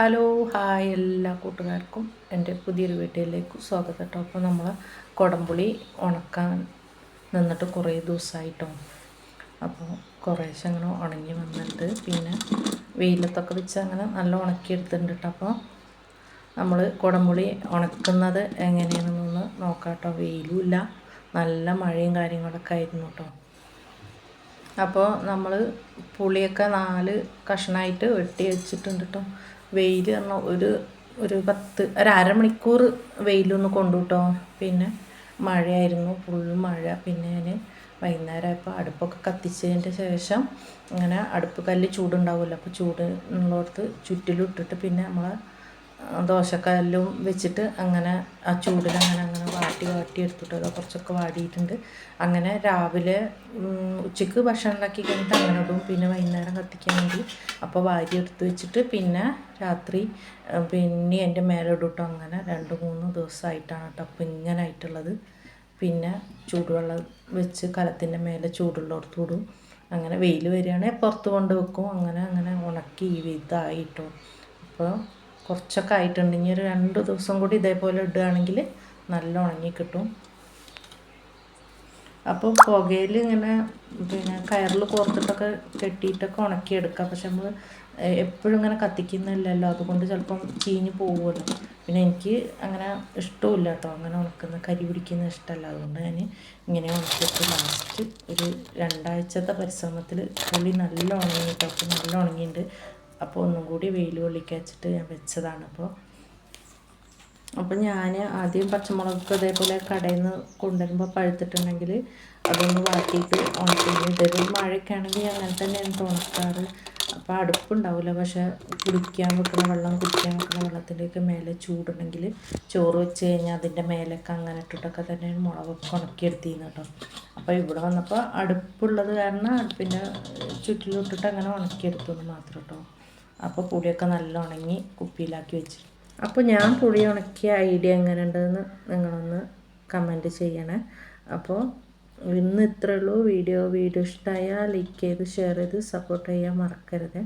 Hello hi എല്ലാ കൂട്ടുകാർക്കും എന്റെ പുതിയൊരു വീട്ടിലേക്ക് സ്വാഗതം കേട്ടോ. അപ്പോൾ നമ്മൾ കുടംപുളി ഉണക്കാൻ നിന്നിട്ട് കുറേ ദിവസമായിട്ടോ. അപ്പോൾ കുറേശ്ശെ അങ്ങനെ ഉണങ്ങി വന്നിട്ട് പിന്നെ വെയിലത്തൊക്കെ വെച്ച് അങ്ങനെ നല്ല ഉണക്കിയെടുത്തിട്ടുണ്ട് കേട്ടോ. അപ്പോൾ നമ്മൾ കുടംപുളി ഉണക്കുന്നത് എങ്ങനെയാണെന്നൊന്ന് നോക്കാം കേട്ടോ. വെയിലുമില്ല നല്ല മഴയും കാര്യങ്ങളൊക്കെ ആയിരുന്നു കേട്ടോ. അപ്പോൾ നമ്മൾ പുളിയൊക്കെ നാല് കഷ്ണമായിട്ട് വെട്ടി വെച്ചിട്ടുണ്ട് കേട്ടോ വെയിൽ പറഞ്ഞാൽ ഒരു ഒരു പത്ത് ഒരു അരമണിക്കൂർ വെയിലൊന്ന് കൊണ്ടു കേട്ടോ പിന്നെ മഴയായിരുന്നു ഫുൾ മഴ. പിന്നെ ഞാൻ വൈകുന്നേരമായപ്പോൾ അടുപ്പൊക്കെ കത്തിച്ചതിന്റെ ശേഷം അങ്ങനെ അടുപ്പ് കല്ല് ചൂടുണ്ടാവുമല്ലോ. അപ്പോൾ ചൂട് ഉള്ളിടത്ത് ചുറ്റിലും ഇട്ടിട്ട് പിന്നെ നമ്മൾ ദോശക്കല്ലും വെച്ചിട്ട് അങ്ങനെ ആ ചൂടിൽ അങ്ങനെ അങ്ങനെ വാട്ടി വാട്ടി എടുത്തിട്ട് അത് കുറച്ചൊക്കെ വാടിയിട്ടുണ്ട്. അങ്ങനെ രാവിലെ ഉച്ചയ്ക്ക് ഉണ്ടാക്കി കഴിഞ്ഞിട്ട് അങ്ങനെ ഇടും. പിന്നെ വൈകുന്നേരം കത്തിക്കാൻ വേണ്ടി അപ്പോൾ വാരി എടുത്ത് വെച്ചിട്ട് പിന്നെ രാത്രി പിന്നെ എന്റെ മേലെ ഇടും അങ്ങനെ. രണ്ട് മൂന്ന് ദിവസമായിട്ടാണ് കേട്ടോ അപ്പോൾ ഇങ്ങനെ ആയിട്ടുള്ളത് പിന്നെ ചൂടുവെള്ളം വെച്ച് കലത്തിന്റെ മേലെ ചൂടുള്ളടത്ത് ഇടും. അങ്ങനെ വെയിൽ വരികയാണെങ്കിൽ പുറത്ത് കൊണ്ട് വെക്കും. അങ്ങനെ അങ്ങനെ ഉണക്കി ഇതായിട്ടോ അപ്പോൾ കുറച്ചൊക്കെ ആയിട്ടുണ്ട്. ഇനി ഒരു രണ്ട് ദിവസം കൂടി ഇതേപോലെ ഇടുകയാണെങ്കിൽ നല്ല ഉണങ്ങി കിട്ടും. അപ്പോൾ പുകയിൽ ഇങ്ങനെ പിന്നെ കയറിൽ കോർത്തിട്ടൊക്കെ കെട്ടിയിട്ടൊക്കെ ഉണക്കിയെടുക്കാം പക്ഷെ നമ്മൾ എപ്പോഴും ഇങ്ങനെ കത്തിക്കുന്നില്ലല്ലോ. അതുകൊണ്ട് ചിലപ്പം ചീഞ്ഞ് പോകുമല്ലോ പിന്നെ എനിക്ക് അങ്ങനെ ഇഷ്ടമില്ല കേട്ടോ. അങ്ങനെ ഉണക്കുന്ന കരി പിടിക്കുന്ന ഇഷ്ടമല്ല. അതുകൊണ്ട് ഞാൻ ഇങ്ങനെ ഉണക്കിയിട്ട് ലാസ്റ്റ് ഒരു രണ്ടാഴ്ചത്തെ പരിശ്രമത്തിൽ പുളി നല്ല ഉണങ്ങിയിട്ട് നല്ല ഉണങ്ങിയിട്ടുണ്ട്. അപ്പോൾ ഒന്നും കൂടി വെയിൽ കൊള്ളിക്കാൻ വെച്ചിട്ട് ഞാൻ വെച്ചതാണ്. അപ്പോൾ അപ്പം ഞാൻ ആദ്യം പച്ചമുളക് അതേപോലെ കടയിൽ നിന്ന് കൊണ്ടുവരുമ്പോൾ പഴുത്തിട്ടുണ്ടെങ്കിൽ അതൊന്ന് വാട്ടിയിട്ട് ഉണക്കി ഇതേപോലെ മഴയൊക്കെ ആണെങ്കിൽ അങ്ങനെ തന്നെയാണ് ഉണക്കാറ് അപ്പോൾ അടുപ്പുണ്ടാവില്ല പക്ഷേ കുടിക്കാൻ വെക്കുന്ന വെള്ളം കുടിക്കാൻ വെക്കുന്ന വെള്ളത്തിന്റെയൊക്കെ മേലെ ചൂടുണ്ടെങ്കിൽ ചോറ് വെച്ച് കഴിഞ്ഞാൽ അതിന്റെ മേലൊക്കെ അങ്ങനെ ഇട്ടിട്ടൊക്കെ തന്നെയാണ് മുളകൊക്കെ ഉണക്കിയെടുത്തിരുന്നു കേട്ടോ. അപ്പോൾ ഇവിടെ വന്നപ്പോൾ അടുപ്പുള്ളത് കാരണം അടുപ്പിന്റെ ചുറ്റിലിട്ടിട്ട് അങ്ങനെ ഉണക്കിയെടുത്തു മാത്രം കേട്ടോ. അപ്പോൾ പുളിയൊക്കെ നല്ല ഉണങ്ങി കുപ്പിയിലാക്കി വെച്ചു അപ്പോൾ ഞാൻ പുളി ഉണക്കിയ ഐഡിയ എങ്ങനെ ഉണ്ടെന്ന് നിങ്ങളൊന്ന് കമന്റ് ചെയ്യണേ. അപ്പോൾ ഇന്ന് ഇത്രയേ ഉള്ളൂ. വീഡിയോ വീഡിയോ ഇഷ്ടമായാൽ ലൈക്ക് ചെയ്ത് ഷെയർ ചെയ്ത് സപ്പോർട്ട് ചെയ്യാൻ മറക്കരുത്.